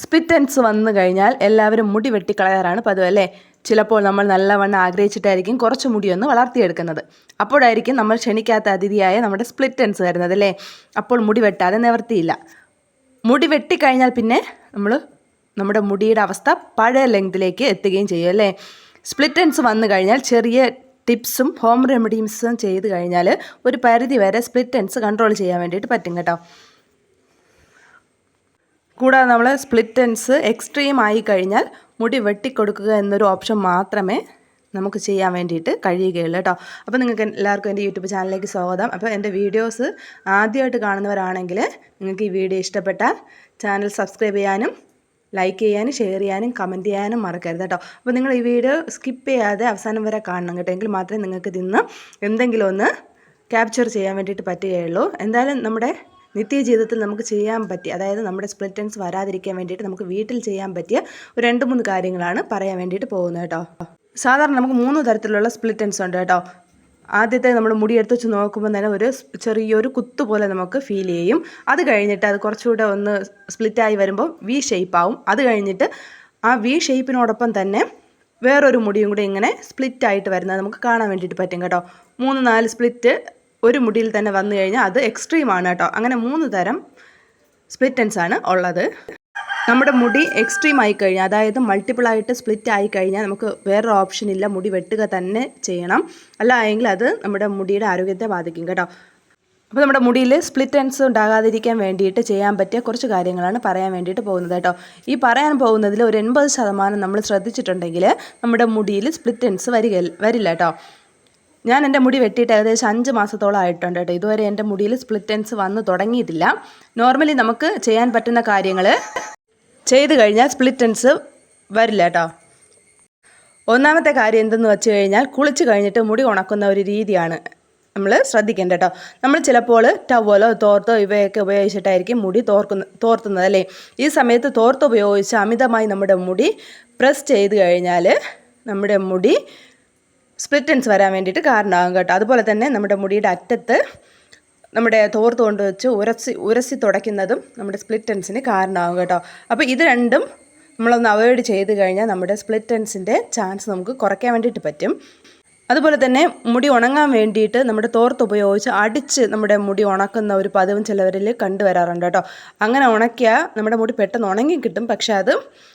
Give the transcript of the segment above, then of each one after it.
Split ends വന്നു കഴിഞ്ഞാൽ എല്ലാവരും മുടി വെട്ടിക്കളയാറാണ് പതിവ് അല്ലേ? ചിലപ്പോൾ നമ്മൾ നല്ലവണ്ണം ആഗ്രഹിച്ചിട്ടായിരിക്കും കുറച്ച് മുടിയൊന്ന് വളർത്തിയെടുക്കുന്നത്. അപ്പോഴായിരിക്കും നമ്മൾ ക്ഷണിക്കാത്ത അതിഥിയായ നമ്മുടെ സ്പ്ലിറ്റൻസ് വരുന്നത് അല്ലേ? അപ്പോൾ മുടി വെട്ടാതെ നിവർത്തിയില്ല. മുടി വെട്ടിക്കഴിഞ്ഞാൽ പിന്നെ നമ്മൾ നമ്മുടെ മുടിയുടെ അവസ്ഥ പഴയ ലെങ്തിലേക്ക് എത്തുകയും ചെയ്യും അല്ലേ? സ്പ്ലിറ്റൻസ് വന്നു കഴിഞ്ഞാൽ ചെറിയ ടിപ്സും ഹോം റെമഡീസും ചെയ്ത് കഴിഞ്ഞാൽ ഒരു പരിധി വരെ സ്പ്ലിറ്റ് എൻഡ്സ് കൺട്രോൾ ചെയ്യാൻ വേണ്ടിയിട്ട് പറ്റും കേട്ടോ. കൂടാതെ നമ്മൾ സ്പ്ലിറ്റ് എൻസ് എക്സ്ട്രീം ആയി കഴിഞ്ഞാൽ മുടി വെട്ടിക്കൊടുക്കുക എന്നൊരു ഓപ്ഷൻ മാത്രമേ നമുക്ക് ചെയ്യാൻ വേണ്ടിയിട്ട് കഴിയുകയുള്ളൂ കേട്ടോ. അപ്പോൾ നിങ്ങൾക്ക് എല്ലാവർക്കും എന്റെ യൂട്യൂബ് ചാനലിലേക്ക് സ്വാഗതം. അപ്പോൾ എന്റെ വീഡിയോസ് ആദ്യമായിട്ട് കാണുന്നവരാണെങ്കിൽ നിങ്ങൾക്ക് ഈ വീഡിയോ ഇഷ്ടപ്പെട്ടാൽ ചാനൽ സബ്സ്ക്രൈബ് ചെയ്യാനും ലൈക്ക് ചെയ്യാനും ഷെയർ ചെയ്യാനും കമന്റ് ചെയ്യാനും മറക്കരുത് കേട്ടോ. അപ്പോൾ നിങ്ങൾ ഈ വീഡിയോ സ്കിപ്പ് ചെയ്യാതെ അവസാനം വരെ കാണണം കേട്ടോ. എങ്കിൽ മാത്രമേ നിങ്ങൾക്ക് ഇതിന്ന് എന്തെങ്കിലും ഒന്ന് ക്യാപ്ചർ ചെയ്യാൻ വേണ്ടിയിട്ട് പറ്റുകയുള്ളൂ. എന്തായാലും നമ്മുടെ നിത്യജീവിതത്തിൽ നമുക്ക് ചെയ്യാൻ പറ്റിയ അതായത് നമ്മുടെ സ്പ്ലിറ്റൻസ് വരാതിരിക്കാൻ വേണ്ടിയിട്ട് നമുക്ക് വീട്ടിൽ ചെയ്യാൻ പറ്റിയ രണ്ട് മൂന്ന് കാര്യങ്ങളാണ് പറയാൻ വേണ്ടിയിട്ട് പോകുന്നത് കേട്ടോ. സാധാരണ നമുക്ക് മൂന്ന് തരത്തിലുള്ള സ്പ്ലിറ്റൻസ് ഉണ്ട് കേട്ടോ. ആദ്യത്തെ നമ്മൾ മുടിയെടുത്ത് വെച്ച് നോക്കുമ്പോൾ തന്നെ ഒരു ചെറിയൊരു കുത്തു പോലെ നമുക്ക് ഫീൽ ചെയ്യും. അത് കഴിഞ്ഞിട്ട് അത് കുറച്ചുകൂടെ ഒന്ന് സ്പ്ലിറ്റായി വരുമ്പോൾ വി ഷേപ്പ് ആവും. അത് കഴിഞ്ഞിട്ട് ആ വി ഷേപ്പിനോടൊപ്പം തന്നെ വേറൊരു മുടിയും കൂടി ഇങ്ങനെ സ്പ്ലിറ്റ് ആയിട്ട് വരുന്നത് നമുക്ക് കാണാൻ വേണ്ടിയിട്ട് പറ്റും കേട്ടോ. മൂന്ന് നാല് സ്പ്ലിറ്റ് ഒരു മുടിയിൽ തന്നെ വന്നു കഴിഞ്ഞാൽ അത് എക്സ്ട്രീം ആണ് കേട്ടോ. അങ്ങനെ മൂന്ന് തരം സ്പ്ലിറ്റൻസ് ആണ് ഉള്ളത്. നമ്മുടെ മുടി എക്സ്ട്രീം ആയി കഴിഞ്ഞാൽ അതായത് മൾട്ടിപ്പിൾ ആയിട്ട് സ്പ്ലിറ്റ് ആയി കഴിഞ്ഞാൽ നമുക്ക് വേറൊരു ഓപ്ഷൻ ഇല്ല. മുടി വെട്ടുക തന്നെ ചെയ്യണം. അല്ല എങ്കിൽ അത് നമ്മുടെ മുടിയുടെ ആരോഗ്യത്തെ ബാധിക്കും കേട്ടോ. അപ്പോൾ നമ്മുടെ മുടിയിൽ സ്പ്ലിറ്റ് എൻസ് ഉണ്ടാകാതിരിക്കാൻ വേണ്ടിയിട്ട് ചെയ്യാൻ പറ്റിയ കുറച്ച് കാര്യങ്ങളാണ് പറയാൻ വേണ്ടിയിട്ട് പോകുന്നത് കേട്ടോ. ഈ പറയാൻ പോകുന്നതിൽ ഒരു എൺപത് ശതമാനം നമ്മൾ ശ്രദ്ധിച്ചിട്ടുണ്ടെങ്കിൽ നമ്മുടെ മുടിയിൽ സ്പ്ലിറ്റ് എൻസ് വരിക വരില്ല കേട്ടോ. ഞാൻ എന്റെ മുടി വെട്ടിയിട്ട് ഏകദേശം അഞ്ച് മാസത്തോളം ആയിട്ടുണ്ട് കേട്ടോ. ഇതുവരെ എന്റെ മുടിയിൽ സ്പ്ലിറ്റ് എൻസ് വന്ന് തുടങ്ങിയിട്ടില്ല. നോർമലി നമുക്ക് ചെയ്യാൻ പറ്റുന്ന കാര്യങ്ങൾ ചെയ്ത് കഴിഞ്ഞാൽ സ്പ്ലിറ്റ് എൻസ് വരില്ല കേട്ടോ. ഒന്നാമത്തെ കാര്യം എന്തെന്ന് വെച്ച് കഴിഞ്ഞാൽ കുളിച്ച് കഴിഞ്ഞിട്ട് മുടി ഉണക്കുന്ന ഒരു രീതിയാണ് നമ്മൾ ശ്രദ്ധിക്കേണ്ട കേട്ടോ. നമ്മൾ ചിലപ്പോൾ ടവലോ തോർത്തോ ഇവയൊക്കെ ഉപയോഗിച്ചിട്ടായിരിക്കും മുടി തോർക്കുന്ന തോർത്തുന്നത് അല്ലേ? ഈ സമയത്ത് തോർത്ത് ഉപയോഗിച്ച് അമിതമായി നമ്മുടെ മുടി പ്രസ് ചെയ്ത് കഴിഞ്ഞാൽ നമ്മുടെ മുടി സ്പ്ലിറ്റൻസ് വരാൻ വേണ്ടിയിട്ട് കാരണമാകും കേട്ടോ. അതുപോലെ തന്നെ നമ്മുടെ മുടിയുടെ അറ്റത്ത് നമ്മുടെ തോർത്ത് കൊണ്ട് വെച്ച് ഉരസി ഉരസി തുടയ്ക്കുന്നതും നമ്മുടെ സ്പ്ലിറ്റൻസിന് കാരണമാകും കേട്ടോ. അപ്പോൾ ഇത് രണ്ടും നമ്മളൊന്ന് അവോയ്ഡ് ചെയ്ത് കഴിഞ്ഞാൽ നമ്മുടെ സ്പ്ലിറ്റൻസിന്റെ ചാൻസ് നമുക്ക് കുറയ്ക്കാൻ വേണ്ടിയിട്ട് പറ്റും. അതുപോലെ തന്നെ മുടി ഉണങ്ങാൻ വേണ്ടിയിട്ട് നമ്മുടെ തോർത്ത് ഉപയോഗിച്ച് അടിച്ച് നമ്മുടെ മുടി ഉണക്കുന്ന ഒരു പതിവും ചിലവരിൽ കണ്ടുവരാറുണ്ട് കേട്ടോ. അങ്ങനെ ഉണക്കിയാൽ നമ്മുടെ മുടി പെട്ടെന്ന് ഉണങ്ങി കിട്ടും. പക്ഷെ അത്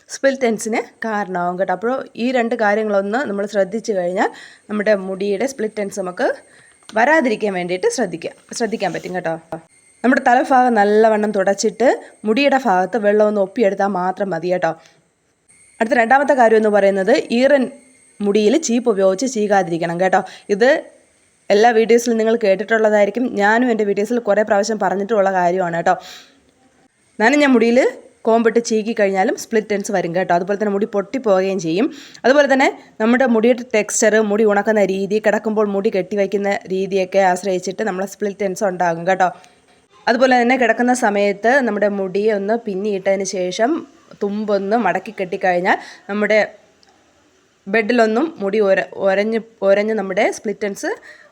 സ്പ്ലിറ്റൻസിന് കാരണമാകും കേട്ടോ. അപ്പോൾ ഈ രണ്ട് കാര്യങ്ങളൊന്ന് നമ്മൾ ശ്രദ്ധിച്ചു കഴിഞ്ഞാൽ നമ്മുടെ മുടിയുടെ സ്പ്ലിറ്റൻസ് നമുക്ക് വരാതിരിക്കാൻ വേണ്ടിയിട്ട് ശ്രദ്ധിക്കാം ശ്രദ്ധിക്കാൻ പറ്റും കേട്ടോ. നമ്മുടെ തലഭാഗം നല്ലവണ്ണം തുടച്ചിട്ട് മുടിയുടെ ഭാഗത്ത് വെള്ളം ഒന്ന് ഒപ്പിയെടുത്താൽ മാത്രം മതി കേട്ടോ. അടുത്ത രണ്ടാമത്തെ കാര്യം എന്ന് പറയുന്നത് ഈറൻ മുടിയിൽ ചീപ്പ് ഉപയോഗിച്ച് ചീകാതിരിക്കണം കേട്ടോ. ഇത് എല്ലാ വീഡിയോസിലും നിങ്ങൾ കേട്ടിട്ടുള്ളതായിരിക്കും. ഞാനും എന്റെ വീഡിയോസിൽ കുറേ പ്രാവശ്യം പറഞ്ഞിട്ടുള്ള കാര്യമാണ് കേട്ടോ. നനഞ്ഞ മുടിയിൽ കോമ്പിട്ട് ചീക്കി കഴിഞ്ഞാലും സ്പ്ലിറ്റ് ടെൻസ് വരും കേട്ടോ. അതുപോലെ തന്നെ മുടി പൊട്ടിപ്പോവുകയും ചെയ്യും. അതുപോലെ തന്നെ നമ്മുടെ മുടിയുടെ ടെക്സ്ചർ മുടി ഉണക്കുന്ന രീതി കിടക്കുമ്പോൾ മുടി കെട്ടി കെട്ടിവയ്ക്കുന്ന രീതിയൊക്കെ ആശ്രയിച്ചിട്ട് നമ്മളെ സ്പ്ലിറ്റ് ടെൻസ് ഉണ്ടാകും കേട്ടോ. അതുപോലെ തന്നെ കിടക്കുന്ന സമയത്ത് നമ്മുടെ മുടി ഒന്ന് പിന്നിയിട്ടതിന് ശേഷം തുമ്പൊന്ന് മടക്കി കെട്ടിക്കഴിഞ്ഞാൽ നമ്മുടെ ബെഡിലൊന്നും മുടി ഒര ഒരഞ്ഞ് ഒരഞ്ഞ് നമ്മുടെ സ്പ്ലിറ്റൻസ്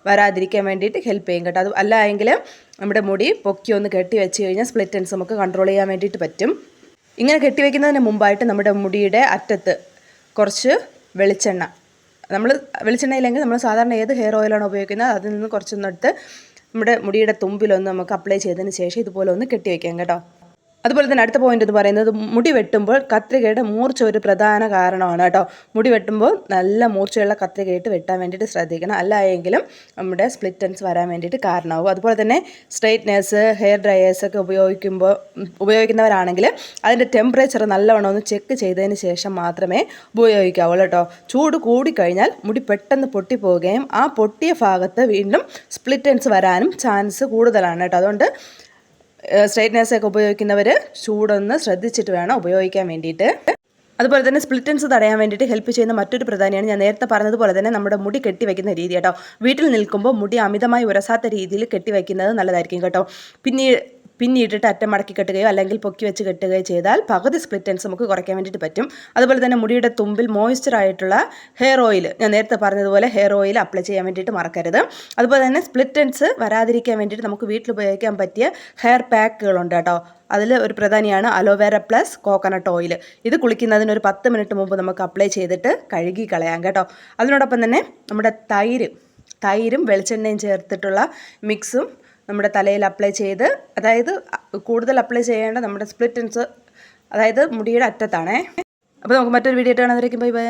വരാതിരിക്കാൻ വേണ്ടിയിട്ട് ഹെൽപ്പ് ചെയ്യും കേട്ടോ. അത് അല്ല എങ്കിൽ നമ്മുടെ മുടി പൊക്കി ഒന്ന് കെട്ടി വെച്ച് കഴിഞ്ഞാൽ സ്പ്ലിറ്റൻസ് നമുക്ക് കൺട്രോൾ ചെയ്യാൻ വേണ്ടിയിട്ട് പറ്റും. ഇങ്ങനെ കെട്ടി വയ്ക്കുന്നതിന് മുമ്പായിട്ട് നമ്മുടെ മുടിയുടെ അറ്റത്ത് കുറച്ച് വെളിച്ചെണ്ണ. നമ്മൾ വെളിച്ചെണ്ണ ഇല്ലെങ്കിൽ നമ്മൾ സാധാരണ ഏത് ഹെയർ ഓയിലാണ് ഉപയോഗിക്കുന്നത് അതിൽ നിന്ന് കുറച്ചൊന്നെടുത്ത് നമ്മുടെ മുടിയുടെ തുമ്പിലൊന്ന് നമുക്ക് അപ്ലൈ ചെയ്തതിന് ശേഷം ഇതുപോലെ ഒന്ന് കെട്ടി കേട്ടോ. അതുപോലെ തന്നെ അടുത്ത പോയിന്റ് എന്ന് പറയുന്നത് മുടി വെട്ടുമ്പോൾ കത്രികയുടെ മൂർച്ച ഒരു പ്രധാന കാരണമാണ് കേട്ടോ. മുടി വെട്ടുമ്പോൾ നല്ല മൂർച്ചയുള്ള കത്രികയിട്ട് വെട്ടാൻ വേണ്ടിയിട്ട് ശ്രദ്ധിക്കണം. അല്ലായെങ്കിലും നമ്മുടെ സ്പ്ലിറ്റൻസ് വരാൻ വേണ്ടിയിട്ട് കാരണമാകും അതുപോലെ തന്നെ സ്ട്രെയിറ്റ്നേഴ്സ് ഹെയർ ഡ്രയേഴ്സ് ഒക്കെ ഉപയോഗിക്കുമ്പോൾ ഉപയോഗിക്കുന്നവരാണെങ്കിൽ അതിന്റെ ടെമ്പറേച്ചർ നല്ലവണ്ണം ഒന്ന് ചെക്ക് ചെയ്തതിന് ശേഷം മാത്രമേ ഉപയോഗിക്കാവുള്ളൂ കേട്ടോ. ചൂട് കൂടിക്കഴിഞ്ഞാൽ മുടി പെട്ടെന്ന് പൊട്ടിപ്പോവുകയും ആ പൊട്ടിയ ഭാഗത്ത് വീണ്ടും സ്പ്ലിറ്റൻസ് വരാനും ചാൻസ് കൂടുതലാണ് കേട്ടോ. അതുകൊണ്ട് സ്ട്രൈറ്റ്നേഴ്സൊക്കെ ഉപയോഗിക്കുന്നവർ ചൂടൊന്ന് ശ്രദ്ധിച്ചിട്ട് വേണം ഉപയോഗിക്കാൻ വേണ്ടിയിട്ട്. അതുപോലെ തന്നെ സ്പ്ലിറ്റൻസ് തടയാൻ വേണ്ടിയിട്ട് ഹെൽപ്പ് ചെയ്യുന്ന മറ്റൊരു പ്രധാനിയാണ് ഞാൻ നേരത്തെ പറഞ്ഞതുപോലെ തന്നെ നമ്മുടെ മുടി കെട്ടിവെക്കുന്ന രീതി കേട്ടോ. വീട്ടിൽ നിൽക്കുമ്പോൾ മുടി അമിതമായി ഉരസാത്ത രീതിയിൽ കെട്ടിവെക്കുന്നത് നല്ലതായിരിക്കും കേട്ടോ. പിന്നെ പിന്നിട്ടിട്ട് അറ്റം മടക്കി കെട്ടുകയോ അല്ലെങ്കിൽ പൊക്കി വെച്ച് കെട്ടുകയോ ചെയ്താൽ പകുതി സ്പ്ലിറ്റൻസ് നമുക്ക് കുറയ്ക്കാൻ വേണ്ടിയിട്ട് പറ്റും. അതുപോലെ തന്നെ മുടിയുടെ തുമ്പിൽ മോയ്സ്ചർ ആയിട്ടുള്ള ഹെയർ ഓയിൽ ഞാൻ നേരത്തെ പറഞ്ഞതുപോലെ ഹെയർ ഓയിൽ അപ്ലൈ ചെയ്യാൻ വേണ്ടിയിട്ട് മറക്കരുത്. അതുപോലെ തന്നെ സ്പ്ലിറ്റൻസ് വരാതിരിക്കാൻ വേണ്ടിയിട്ട് നമുക്ക് വീട്ടിൽ ഉപയോഗിക്കാൻ പറ്റിയ ഹെയർ പാക്കുകളുണ്ട് കേട്ടോ. അതിൽ ഒരു പ്രധാനിയാണ് aloe vera plus coconut oil ഇത് കുളിക്കുന്നതിന് ഒരു പത്ത് മിനിറ്റ് മുമ്പ് നമുക്ക് അപ്ലൈ ചെയ്തിട്ട് കഴുകി കളയാം കേട്ടോ. അതിനോടൊപ്പം തന്നെ നമ്മുടെ തൈര് തൈരും വെളിച്ചെണ്ണയും ചേർത്തിട്ടുള്ള മിക്സും നമ്മുടെ തലയിൽ അപ്ലൈ ചെയ്ത് അതായത് കൂടുതൽ അപ്ലൈ ചെയ്യേണ്ട നമ്മുടെ സ്പ്ലിറ്റൻസ് അതായത് മുടിയുടെ അറ്റത്താണേ. അപ്പോൾ നമുക്ക് മറ്റൊരു വീഡിയോ ആയിട്ട് കാണാതിരിക്കും ബൈ ബൈ